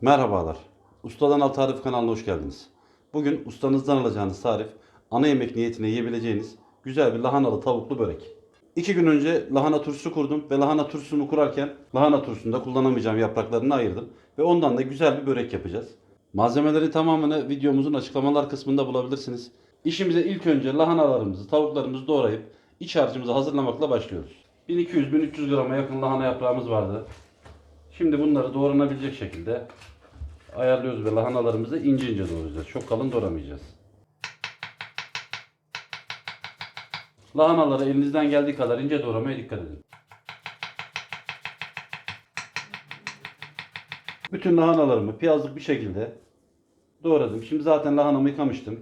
Merhabalar. Ustadan Al Tarif kanalına hoş geldiniz. Bugün ustanızdan alacağınız tarif ana yemek niyetine yiyebileceğiniz güzel bir lahanalı tavuklu börek. İki gün önce lahana turşusu kurdum ve lahana turşusunu kurarken lahana turşusunda kullanamayacağım yapraklarını ayırdım. Ve ondan da güzel bir börek yapacağız. Malzemelerin tamamını videomuzun açıklamalar kısmında bulabilirsiniz. İşimize ilk önce lahanalarımızı, tavuklarımızı doğrayıp iç harcımızı hazırlamakla başlıyoruz. 1200-1300 grama yakın lahana yaprağımız vardı. Şimdi bunları doğranabilecek şekilde ayarlıyoruz ve lahanalarımızı ince ince doğrayacağız. Çok kalın doğramayacağız. Lahanaları elinizden geldiği kadar ince doğramaya dikkat edin. Bütün lahanalarımı piyazlık bir şekilde doğradım. Şimdi zaten lahanamı yıkamıştım.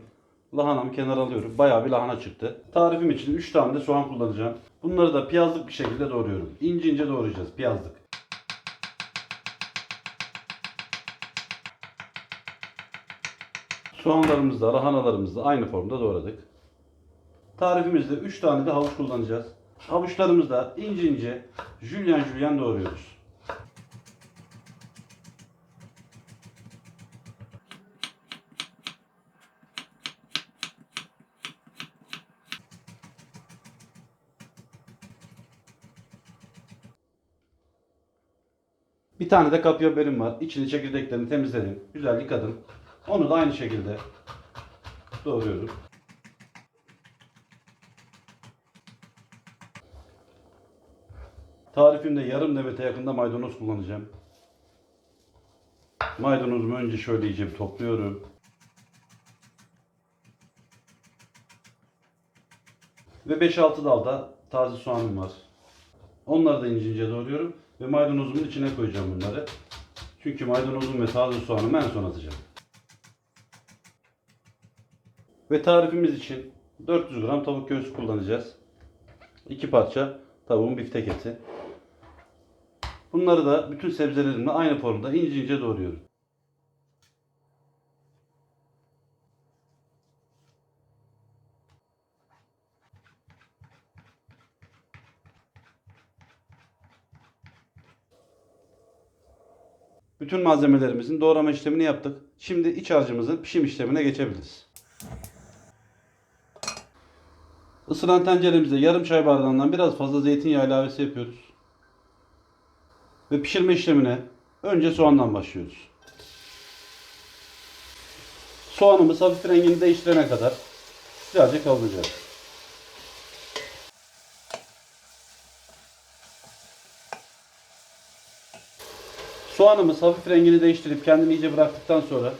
Lahanamı kenara alıyorum. Bayağı bir lahana çıktı. Tarifim için 3 tane de soğan kullanacağım. Bunları da piyazlık bir şekilde doğruyorum. İnce ince doğrayacağız piyazlık. Soğanlarımızı da lahanalarımızı da aynı formda doğradık. Tarifimizde 3 tane de havuç kullanacağız. Havuçlarımızı da ince ince jülyen jülyen doğruyoruz. Bir tane de kapya biberim var. İçini çekirdeklerini temizledim. Güzel yıkadım. Onu da aynı şekilde doğruyorum. Tarifimde yarım demete yakında maydanoz kullanacağım. Maydanozumu önce şöyle iyice bir topluyorum. Ve 5-6 dal da taze soğanım var. Onları da ince ince doğruyorum. Ve maydanozumun içine koyacağım bunları. Çünkü maydanozum ve taze soğanımı en son atacağım. Ve tarifimiz için 400 gram tavuk göğsü kullanacağız. 2 parça tavuğun biftek eti. Bunları da bütün sebzelerimle aynı formda ince ince doğruyorum. Bütün malzemelerimizin doğrama işlemini yaptık. Şimdi iç harcımızın pişim işlemine geçebiliriz. Isıran tenceremize yarım çay bardağından biraz fazla zeytinyağı ilavesi yapıyoruz. Ve pişirme işlemine önce soğandan başlıyoruz. Soğanımız hafif rengini değiştirene kadar güzelce kavuracağız. Soğanımız hafif rengini değiştirip kendini iyice bıraktıktan sonra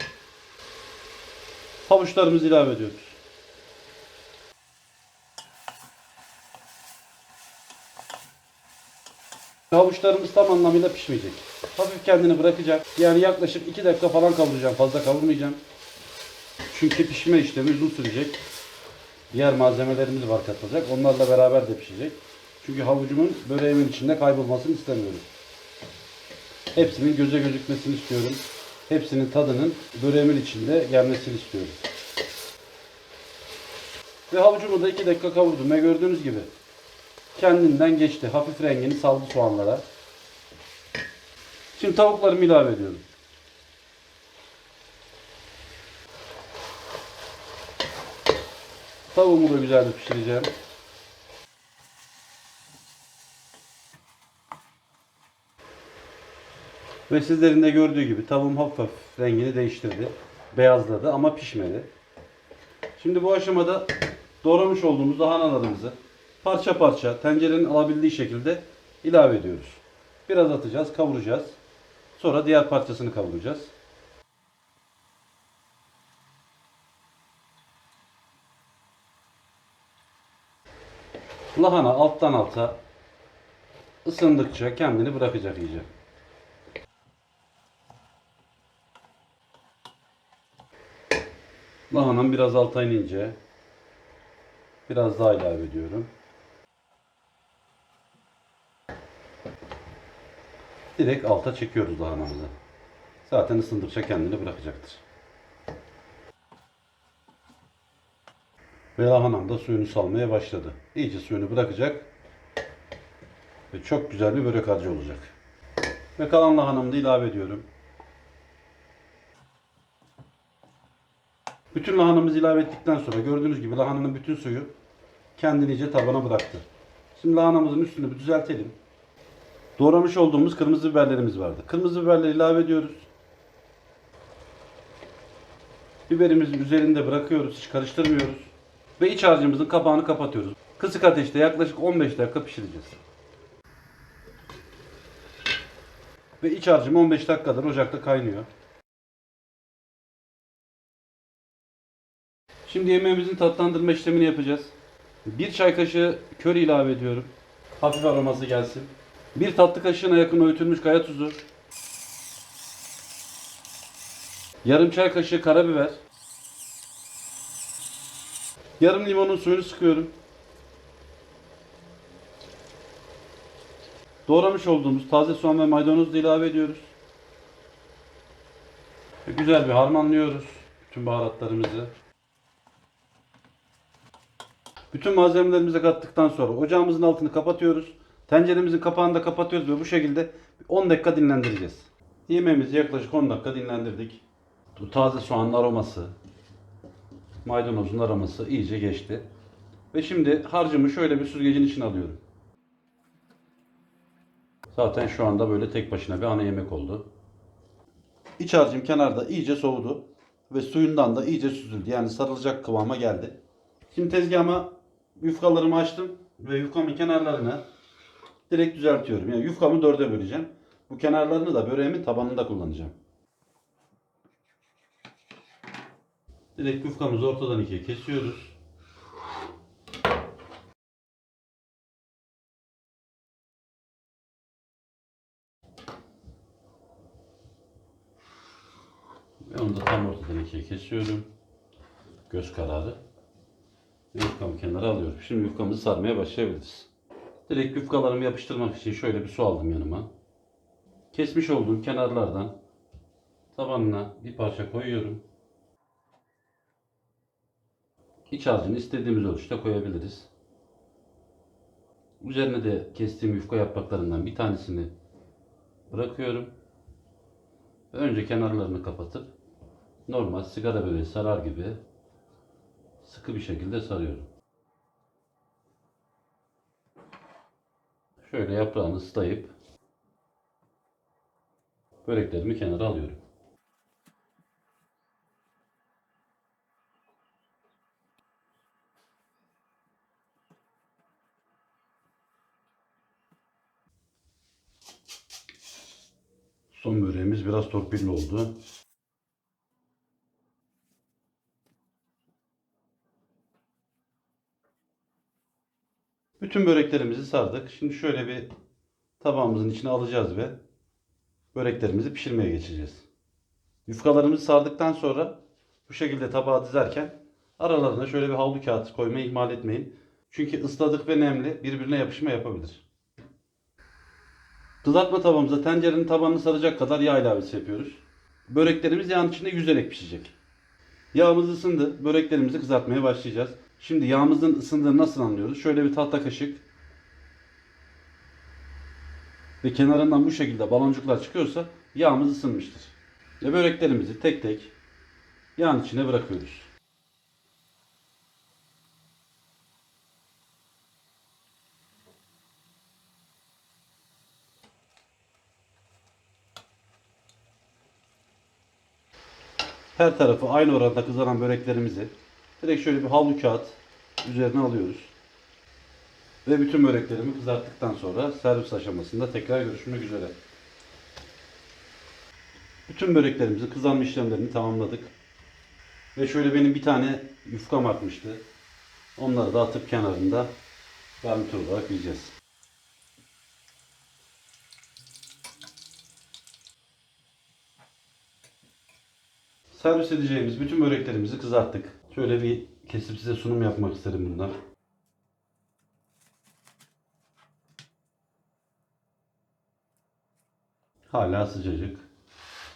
havuçlarımızı ilave ediyoruz. Havuçlarımız tam anlamıyla pişmeyecek. Hafif kendini bırakacak. Yani yaklaşık 2 dakika falan kavuracağım. Fazla kavurmayacağım. Çünkü pişme işlemi uzun sürecek. Diğer malzemelerimiz var katılacak. Onlarla beraber de pişecek. Çünkü havucumun böreğimin içinde kaybolmasını istemiyorum. Hepsinin göze gözükmesini istiyorum. Hepsinin tadının böreğimin içinde gelmesini istiyorum. Ve havucumu da 2 dakika kavurdum ve gördüğünüz gibi kendinden geçti. Hafif rengini saldı soğanlara. Şimdi tavuklarımı ilave ediyorum. Tavuğumu da güzelce pişireceğim. Ve sizlerin de gördüğü gibi tavuğum hafif hafif rengini değiştirdi. Beyazladı ama pişmedi. Şimdi bu aşamada doğramış olduğumuz lahanalarımızı parça parça tencerenin alabildiği şekilde ilave ediyoruz. Biraz atacağız, kavuracağız. Sonra diğer parçasını kavuracağız. Lahana alttan alta ısındıkça kendini bırakacak iyice. Lahanam biraz alta inince biraz daha ilave ediyorum. direkt alta çekiyoruz lahanamızı. Zaten ısındıkça kendini bırakacaktır. Ve lahanam da suyunu salmaya başladı. İyice suyunu bırakacak. Ve çok güzel bir börek harcı olacak. Ve kalan lahanamı da ilave ediyorum. Bütün lahanamızı ilave ettikten sonra gördüğünüz gibi lahananın bütün suyu kendini iyice tabana bıraktı. Şimdi lahanamızın üstünü bir düzeltelim. Doğramış olduğumuz kırmızı biberlerimiz vardı. Kırmızı biberleri ilave ediyoruz. Biberimizin üzerinde bırakıyoruz, hiç karıştırmıyoruz. Ve iç harcımızın kapağını kapatıyoruz. Kısık ateşte yaklaşık 15 dakika pişireceğiz. Ve iç harcım 15 dakikadır ocakta kaynıyor. Şimdi yemeğimizin tatlandırma işlemini yapacağız. Bir çay kaşığı köri ilave ediyorum. Hafif aroması gelsin. Bir tatlı kaşığına yakın öğütülmüş kaya tuzu. Yarım çay kaşığı karabiber. Yarım limonun suyunu sıkıyorum. Doğramış olduğumuz taze soğan ve maydanozu da ilave ediyoruz. Ve güzel bir harmanlıyoruz bütün baharatlarımızı. Bütün malzemelerimizi kattıktan sonra ocağımızın altını kapatıyoruz. Tenceremizin kapağını da kapatıyoruz ve bu şekilde 10 dakika dinlendireceğiz. Yemeğimizi yaklaşık 10 dakika dinlendirdik. Bu taze soğanın aroması, maydanozun aroması iyice geçti. Ve şimdi harcımı şöyle bir süzgecin içine alıyorum. Zaten şu anda böyle tek başına bir ana yemek oldu. İç harcım kenarda iyice soğudu ve suyundan da iyice süzüldü. Yani sarılacak kıvama geldi. Şimdi tezgahıma yufkalarımı açtım ve yufkamın kenarlarını direkt düzeltiyorum. Yani yufkamı dörde böleceğim. Bu kenarlarını da böreğimin tabanında kullanacağım. Direkt yufkamızı ortadan ikiye kesiyoruz. Ve onu da tam ortadan ikiye kesiyorum. Göz kararı. Yufkamı kenara alıyorum. Şimdi yufkamızı sarmaya başlayabiliriz. Direkt yufkalarımı yapıştırmak için şöyle bir su aldım yanıma. Kesmiş olduğum kenarlardan tabanına bir parça koyuyorum. İç harcını istediğimiz ölçüde koyabiliriz. Üzerine de kestiğim yufka yapraklarından bir tanesini bırakıyorum. Önce kenarlarını kapatıp normal sigara böreği sarar gibi sıkı bir şekilde sarıyorum. Şöyle yaprağını ıslayıp böreklerimi kenara alıyorum. Son böreğimiz biraz torpilli oldu. Bütün böreklerimizi sardık. Şimdi şöyle bir tabağımızın içine alacağız ve böreklerimizi pişirmeye geçeceğiz. Yufkalarımızı sardıktan sonra bu şekilde tabağa dizerken aralarına şöyle bir havlu kağıt koymayı ihmal etmeyin. Çünkü ısladık ve nemli birbirine yapışma yapabilir. Kızartma tavamıza tencerenin tabanını saracak kadar yağ ilavesi yapıyoruz. Böreklerimiz yağın içinde yüzerek pişecek. Yağımız ısındı. Böreklerimizi kızartmaya başlayacağız. Şimdi yağımızın ısındığını nasıl anlıyoruz? Şöyle bir tahta kaşık ve kenarından bu şekilde baloncuklar çıkıyorsa yağımız ısınmıştır. Ve böreklerimizi tek tek yağın içine bırakıyoruz. Her tarafı aynı oranda kızaran böreklerimizi direkt şöyle bir havlu kağıt üzerine alıyoruz. Ve bütün böreklerimi kızarttıktan sonra servis aşamasında tekrar görüşmek üzere. Bütün böreklerimizin kızarma işlemlerini tamamladık. Ve şöyle benim bir tane yufkam artmıştı. Onları da atıp kenarında garnitür olarak yiyeceğiz. Servis edeceğimiz bütün böreklerimizi kızarttık. Şöyle bir kesip size sunum yapmak isterim bundan. Hala sıcacık.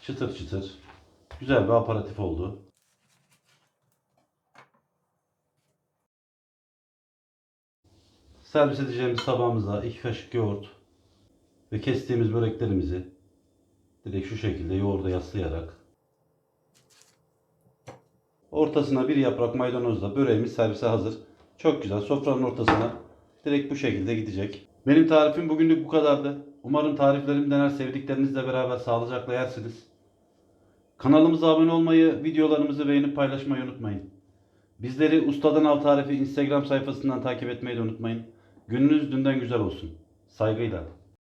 Çıtır çıtır. Güzel bir aparatif oldu. Servis edeceğimiz tabağımıza iki kaşık yoğurt ve kestiğimiz böreklerimizi direkt şu şekilde yoğurda yaslayarak Ortasına bir yaprak maydanozla böreğimiz servise hazır. Çok güzel. Sofranın ortasına direkt bu şekilde gidecek. Benim tarifim bugünlük bu kadardı. Umarım tariflerimi dener sevdiklerinizle beraber sağlıcakla yersiniz. Kanalımıza abone olmayı, videolarımızı beğenip paylaşmayı unutmayın. Bizleri Ustadan Av Tarifi Instagram sayfasından takip etmeyi de unutmayın. Gününüz dünden güzel olsun. Saygıyla.